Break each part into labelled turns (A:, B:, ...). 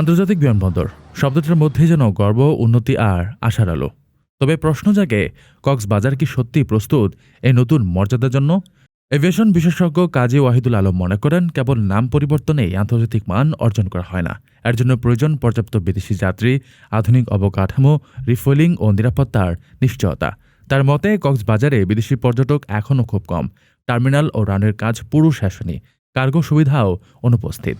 A: আন্তর্জাতিক বিমানবন্দর, শব্দটার মধ্যে যেন গর্ব, উন্নতি আর আশার আলো। তবে প্রশ্ন জাগে, কক্সবাজার কি সত্যি প্রস্তুত এই নতুন মর্যাদার জন্য? এভিয়েশন বিশেষজ্ঞ কাজী ওয়াহিদুল আলম মনে করেন, কেবল নাম পরিবর্তনেই আন্তর্জাতিক মান অর্জন করা হয় না। এর জন্য প্রয়োজন পর্যাপ্ত বিদেশি যাত্রী, আধুনিক অবকাঠামো, রিফুয়েলিং ও নিরাপত্তার নিশ্চয়তা। তার মতে, কক্সবাজারে বিদেশি পর্যটক এখনও খুব কম। টার্মিনাল ও রানের কাজ পুরো শেষ কার্গো সুবিধাও অনুপস্থিত।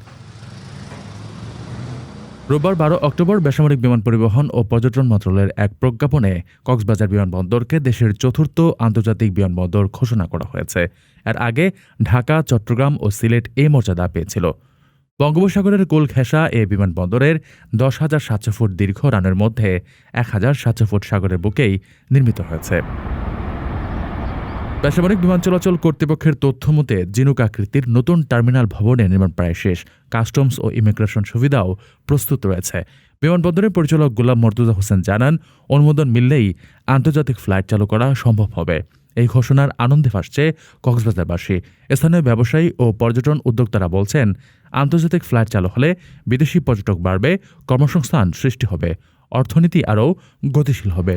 A: রোববার বারো অক্টোবর বেসামরিক বিমান পরিবহন ও পর্যটন মন্ত্রণালয়ের এক প্রজ্ঞাপনে কক্সবাজার বিমানবন্দরকে দেশের চতুর্থ আন্তর্জাতিক বিমানবন্দর ঘোষণা করা হয়েছে। এর আগে ঢাকা, চট্টগ্রাম ও সিলেট এই মর্যাদা পেয়েছিল। বঙ্গোপসাগরের কোল ঘেঁষা এ বিমানবন্দরের দশ হাজার সাতশো ফুট দীর্ঘ রানের মধ্যে এক হাজার সাতশো ফুট সাগরের বুকেই নির্মিত হয়েছে। বেসামরিক বিমান চলাচল কর্তৃপক্ষের তথ্য মতে, জিনুক আকৃতির নতুন টার্মিনাল ভবনের নির্মাণ প্রায় শেষ। কাস্টমস ও ইমিগ্রেশন সুবিধাও প্রস্তুত রয়েছে। বিমানবন্দরের পরিচালক গোলাম মর্তুজা হোসেন জানান, অনুমোদন মিললেই আন্তর্জাতিক ফ্লাইট চালু করা সম্ভব হবে। এই ঘোষণার আনন্দে ভাসছে কক্সবাজারবাসী। স্থানীয় ব্যবসায়ী ও পর্যটন উদ্যোক্তারা বলছেন, আন্তর্জাতিক ফ্লাইট চালু হলে বিদেশি পর্যটক বাড়বে, কর্মসংস্থান সৃষ্টি হবে। অর্থনীতি আরও গতিশীল হবে।